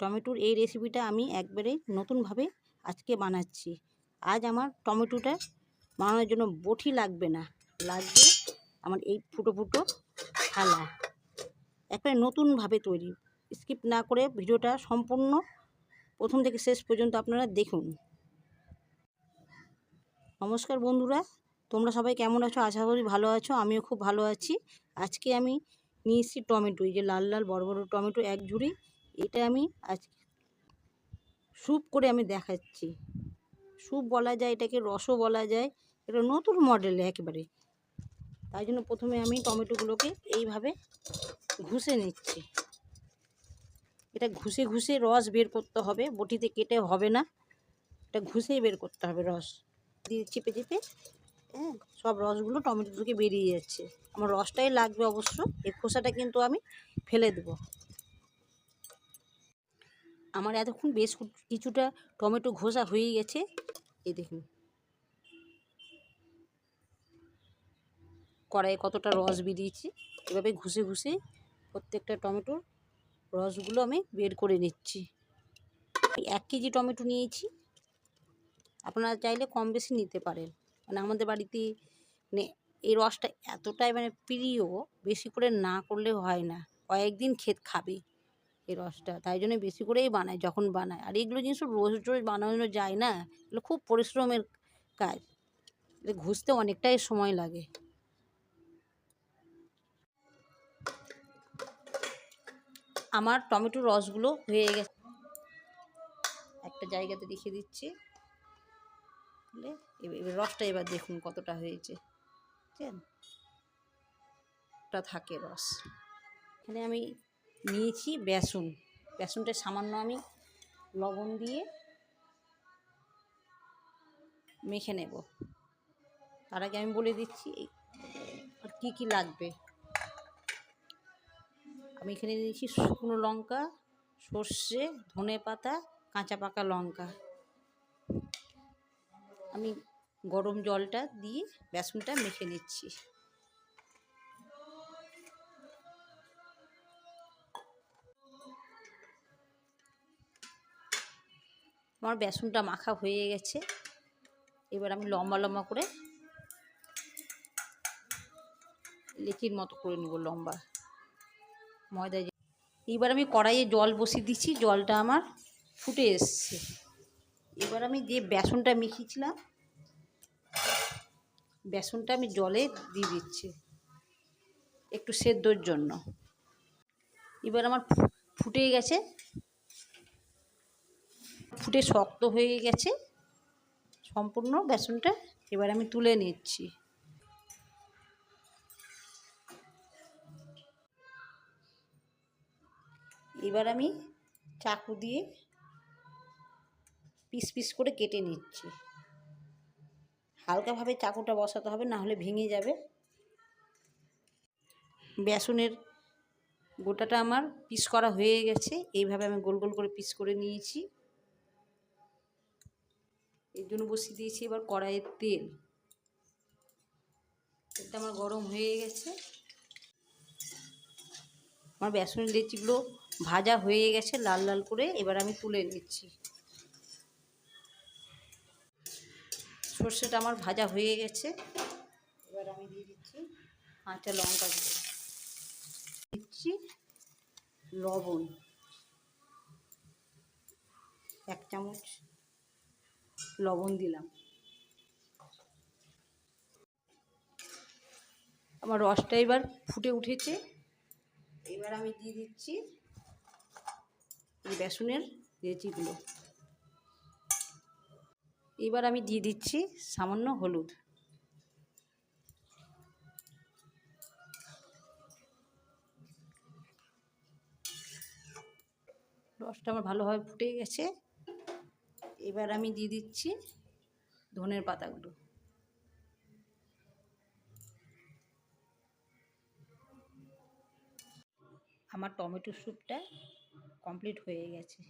টমেটোর এই রেসিপিটা আমি একবারে নতুনভাবে আজকে বানাচ্ছি। আজ আমার টমেটোটা বানানোর জন্য বটি লাগবে না। লাগবে আমার এই ফুটো ফুটো থালা। একবারে নতুনভাবে তৈরি। স্কিপ না করে ভিডিওটা সম্পূর্ণ প্রথম থেকে শেষ পর্যন্ত আপনারা দেখুন। নমস্কার বন্ধুরা, তোমরা সবাই কেমন আছো? আশা করি ভালো আছো, আমিও খুব ভালো আছি। আজকে আমি নিয়ে এসেছি টমেটো। এই যে লাল লাল বড় বড় টমেটো এক ঝুড়ি এটা আমি আজ স্যুপ করে আমি দেখাচ্ছি। স্যুপ বলা যায়, এটাকে রসও বলা যায়। এটা নতুন মডেল একেবারে। তাই জন্য প্রথমে আমি টমেটোগুলোকে এইভাবে ঘুষে নিচ্ছি। এটা ঘুষে ঘুষে রস বের করতে হবে। বটিতে কেটে হবে না। এটা ঘুষেই বের করতে হবে রস। দিয়ে চেপে চেপে হ্যাঁ সব রসগুলো টমেটো থেকে বেরিয়ে যাচ্ছে। আমার রসটাই লাগবে অবশ্য। এই খোসাটা কিন্তু আমি ফেলে দেবো। আমার এতক্ষণ বেশ কিছুটা টমেটো ঘষা হয়ে গেছে। এই দেখুন। কড়াইয়ে কতটা রস বেরিয়েছে, এভাবে ঘুষে ঘুষে প্রত্যেকটা টমেটোর রসগুলো আমি বের করে নিচ্ছি। এক কেজি টমেটো নিয়েছি। আপনারা চাইলে কম বেশি নিতে পারেন। মানে আমাদের বাড়িতে মানে এই রসটা এতটাই মানে প্রিয়, বেশি করে না করলে হয় না। কয়েকদিন খেত খাবে। এই রসটা। তাই জন্য বেশি করেই বানায় যখন বানায় আর এগুলো জিনিস রোজ রোজ বানানো যায় না। এগুলো খুব পরিশ্রমের কাজ। ঘুষতে অনেকটাই সময় লাগে। আমার টমেটো রসগুলো হয়ে গেছে। একটা জায়গাতে দেখিয়ে দিচ্ছি। এবার রসটা এবার দেখুন কতটা হয়েছে। বুঝছেন থাকে রস। এখানে আমি নিয়েছি বেসন। বেসনটা সামান্য আমি লবণ দিয়ে মেখে নেব। তার আগে আমি বলে দিচ্ছি আর কী কী লাগবে? আমি এখানে নিয়েছি শুকনো লঙ্কা, সর্ষে, ধনে পাতা, কাঁচা পাকা লঙ্কা। আমি গরম জলটা দিয়ে বেসনটা মেখে নিচ্ছি। আমার বেসনটা মাখা হয়ে গেছে। এবার আমি লম্বা লম্বা করে লেচির মতো করে নেব লম্বা ময়দা এবার আমি কড়াইয়ে জল বসিয়ে দিচ্ছি, জলটা আমার ফুটে এসছে। এবার আমি যে বেসনটা মেখেছিলাম, বেসনটা আমি জলে দিয়ে দিচ্ছি একটু সেদ্ধর জন্য। এবার আমার ফুটে গেছে ফুটে শক্ত হয়ে গেছে। সম্পূর্ণ বেসনটা এবার আমি তুলে নিচ্ছি। এবার আমি চাকু দিয়ে পিস পিস করে কেটে নিচ্ছি। হালকাভাবে চাকুটা বসাতে হবে, না হলে ভেঙে যাবে। বেসনের গোটাটা আমার পিস করা হয়ে গেছে। এইভাবে আমি গোল গোল করে পিস করে নিয়েছি। এর জন্য বসিয়ে দিয়েছি এবার কড়াইয়ের তেল। তেলটা আমার গরম হয়ে গেছে। আমার বেসন লেচিগুলো ভাজা হয়ে গেছে লাল লাল করে, এবার আমি তুলে নিচ্ছি। সর্ষেটা আমার ভাজা হয়ে গেছে। এবার আমি দিয়ে দিচ্ছি কাঁচা লঙ্কা দিচ্ছি লবণ। এক চামচ লবণ দিলাম। আমার রসটা এবার ফুটে উঠেছে। এবার আমি দিয়ে দিচ্ছি বেসনের রেচিগুলো এবার আমি দিয়ে দিচ্ছি সামান্য হলুদ। রসটা আমার ভালোভাবে ফুটে গেছে। এবার আমি দিয়ে দিচ্ছি ধনের পাতাগুলো। আমার টমেটো স্যুপটা কমপ্লিট হয়ে গেছে।